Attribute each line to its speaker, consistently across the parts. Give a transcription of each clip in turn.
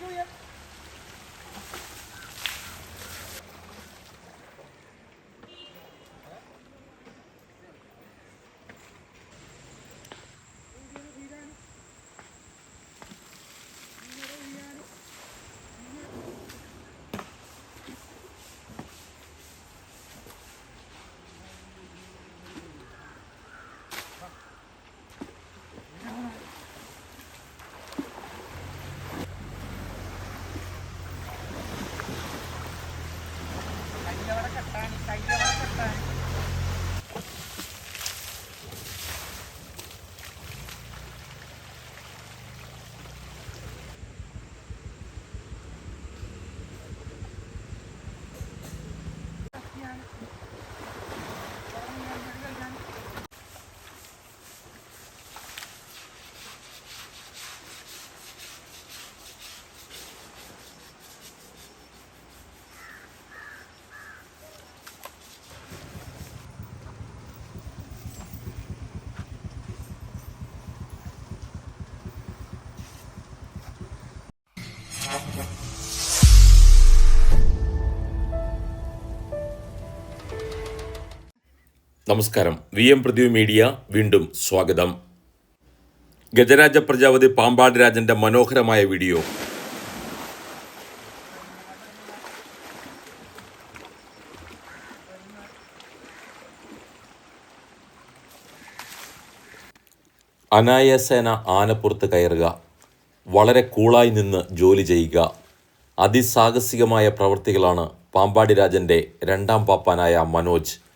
Speaker 1: Julia. നമസ്കാരം. V M Prithvi media വീണ്ടും സ്വാഗതം. ഗജരാജ പ്രജാപതി പാമ്പാട് രാജന്റെ മനോഹരമായ വീഡിയോ. അനായാസേന ആനപ്പുറത്ത് കയറുക. വളരെ കൂളായി നിന്ന് ജോലി ചെയ്യുക. അതിസാഹസികമായ പ്രവൃത്തികളാണ് പാമ്പാടി രാജന്റെ രണ്ടാം പാപ്പാനായ മനോജ്.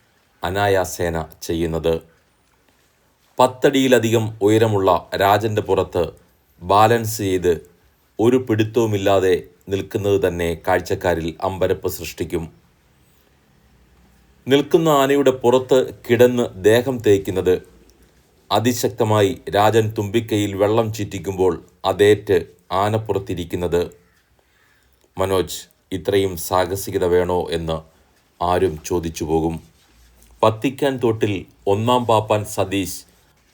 Speaker 1: അനായാസേന ചെയ്യുന്നത്. പത്തടിയിലധികം ഉയരമുള്ള രാജന്റെ പുറത്ത് ബാലൻസ് ചെയ്ത് ഒരു പിടുത്തവുമില്ലാതെ നിൽക്കുന്നത് തന്നെ കാഴ്ചക്കാരിൽ അമ്പരപ്പ് സൃഷ്ടിക്കും. നിൽക്കുന്ന ആനയുടെ പുറത്ത് കിടന്ന് ദേഹം തേക്കുന്നത് അതിശക്തമായി രാജൻ തുമ്പിക്കൈയിൽ വെള്ളം ചീറ്റിക്കുമ്പോൾ അതേറ്റ് ആനപ്പുറത്തിരിക്കുന്നത് മനോജ് ഇത്രയും സാഹസികത വേണോ എന്ന് ആരും ചോദിച്ചു പോകും പത്തിക്കാൻ തോട്ടിൽ ഒന്നാം പാപ്പാൻ സതീഷ്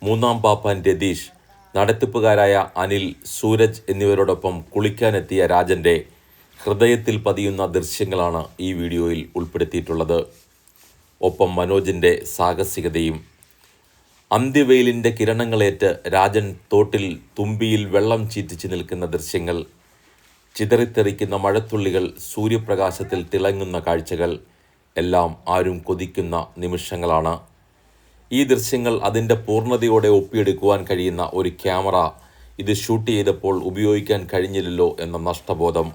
Speaker 1: മൂന്നാം പാപ്പാൻ രതീഷ് നടത്തിപ്പുകാരായ അനിൽ സൂരജ് എന്നിവരോടൊപ്പം കുളിക്കാനെത്തിയ രാജന്റെ ഹൃദയത്തിൽ പതിയുന്ന ദൃശ്യങ്ങളാണ് ഈ വീഡിയോയിൽ ഉൾപ്പെടുത്തിയിട്ടുള്ളത്. ഒപ്പം മനോജിന്റെ സാഹസികതയും അന്ത്യവെയിലിന്റെ കിരണങ്ങളേറ്റ് രാജൻ തോട്ടിൽ തുമ്പിയിൽ വെള്ളം ചീറ്റിച്ച് നിൽക്കുന്ന ദൃശ്യങ്ങൾ ചിതറിത്തെറിക്കുന്ന മഴത്തുള്ളികൾ സൂര്യപ്രകാശത്തിൽ തിളങ്ങുന്ന കാഴ്ചകൾ എല്ലാം ആരും കൊതിക്കുന്ന നിമിഷങ്ങളാണ്. ഈ ദൃശ്യങ്ങൾ അതിന്റെ പൂർണതയോടെ ഒപ്പിയെടുക്കുവാൻ കഴിയുന്ന ഒരു ക്യാമറ ഇത് ഷൂട്ട് ചെയ്തപ്പോൾ ഉപയോഗിക്കാൻ കഴിഞ്ഞില്ലല്ലോ എന്ന നഷ്ടബോധം.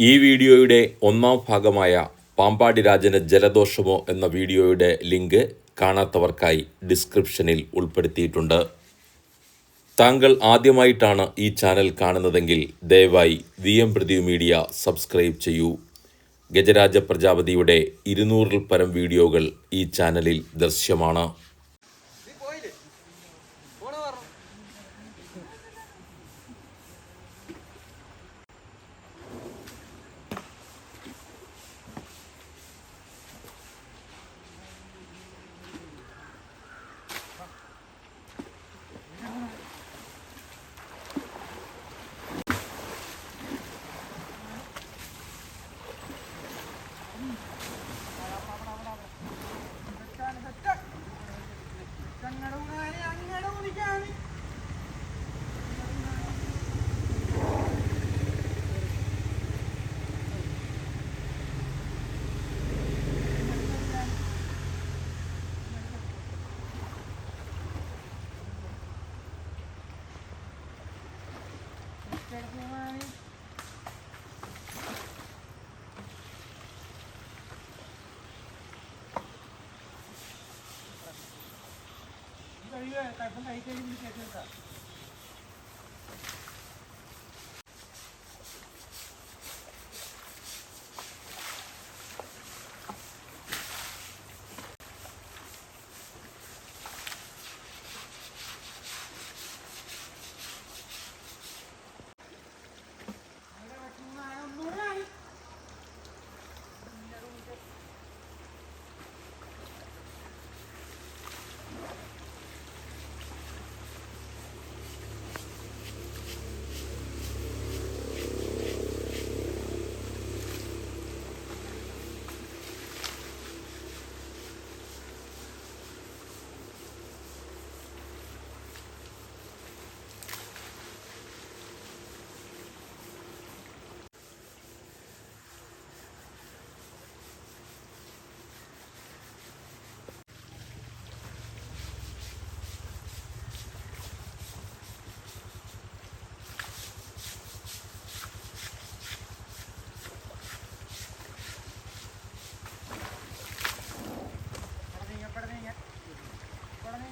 Speaker 1: ഈ വീഡിയോയുടെ ഒന്നാം ഭാഗമായ പാമ്പാടി രാജന് ജലദോഷമോ എന്ന വീഡിയോയുടെ ലിങ്ക് കാണാത്തവർക്കായി ഡിസ്ക്രിപ്ഷനിൽ ഉൾപ്പെടുത്തിയിട്ടുണ്ട്. താങ്കൾ ആദ്യമായിട്ടാണ് ഈ ചാനൽ കാണുന്നതെങ്കിൽ ദയവായി വി എം മീഡിയ സബ്സ്ക്രൈബ് ചെയ്യൂ. ഗജരാജ പ്രജാപതിയുടെ ഇരുന്നൂറിൽ പരം വീഡിയോകൾ ഈ ചാനലിൽ ദൃശ്യമാണ്.
Speaker 2: അങ്ങനെ 对百分百一颗粒一颗粒的。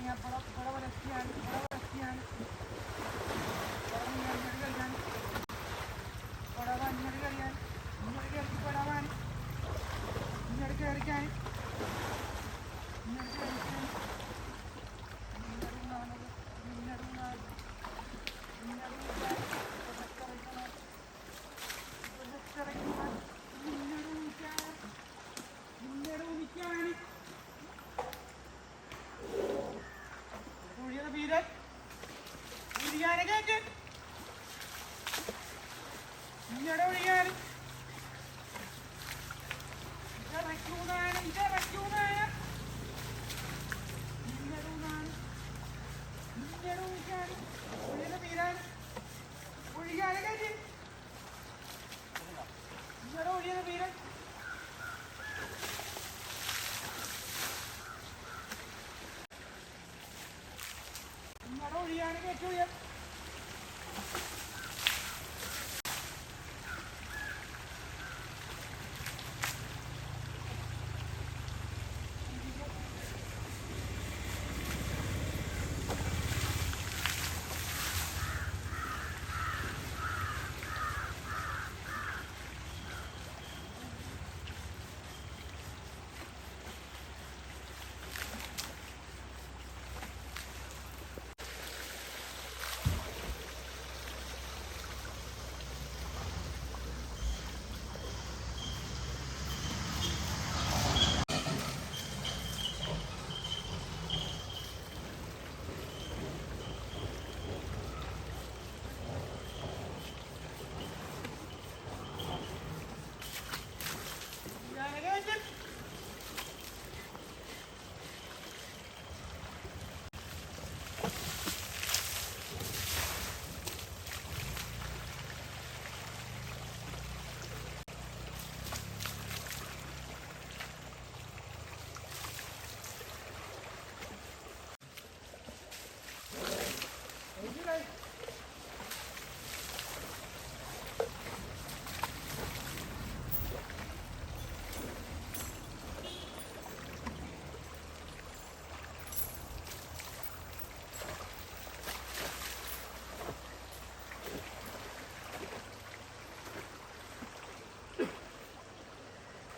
Speaker 2: यहाँ बड़ा बड़ा वाला रखती है बड़ा वाला रखती है Who.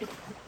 Speaker 2: Thank you.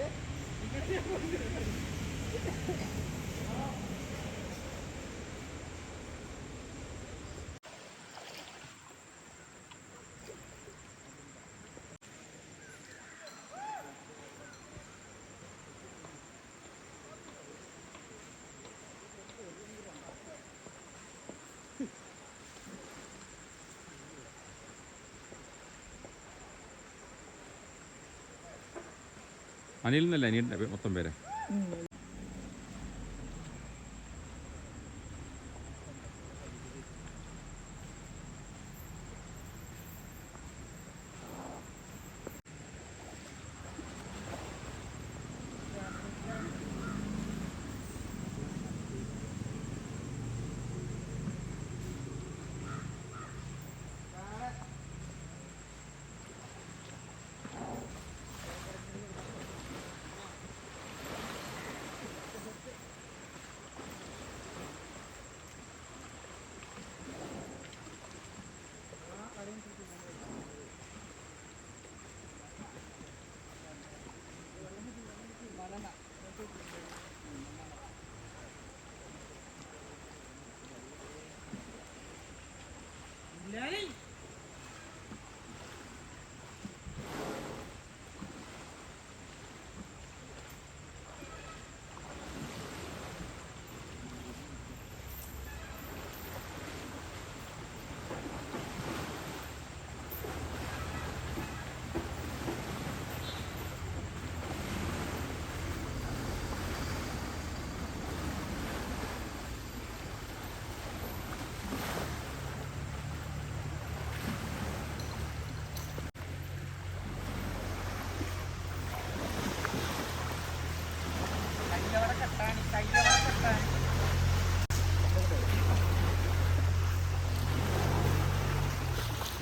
Speaker 2: ¿Qué?
Speaker 3: Anil എന്നല്ല അനിയന്റെ മൊത്തം പേര്?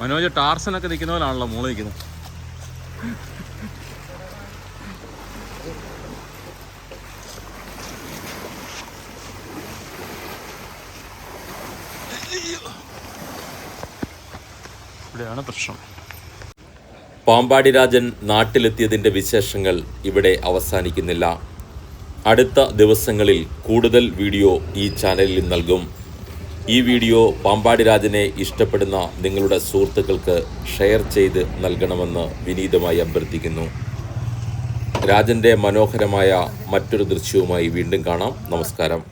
Speaker 3: മനോജ് ടാർസനൊക്കെ നിൽക്കുന്ന പോലാണല്ലോ മോൾ നിൽക്കുന്നത്. ഇവിടെയാണ് പ്രശ്നം.
Speaker 1: പാമ്പാടി രാജൻ നാട്ടിലെത്തിയതിന്റെ വിശേഷങ്ങൾ ഇവിടെ അവസാനിക്കുന്നില്ല. അടുത്ത ദിവസങ്ങളിൽ കൂടുതൽ വീഡിയോ ഈ ചാനലിൽ നൽകും. ഈ വീഡിയോ പാമ്പാടി രാജനെ ഇഷ്ടപ്പെടുന്ന നിങ്ങളുടെ സുഹൃത്തുക്കൾക്ക് ഷെയർ ചെയ്ത് നൽകണമെന്ന് വിനീതമായി അഭ്യർത്ഥിക്കുന്നു. രാജന്റെ മനോഹരമായ മറ്റൊരു ദൃശ്യവുമായി വീണ്ടും കാണാം. നമസ്കാരം.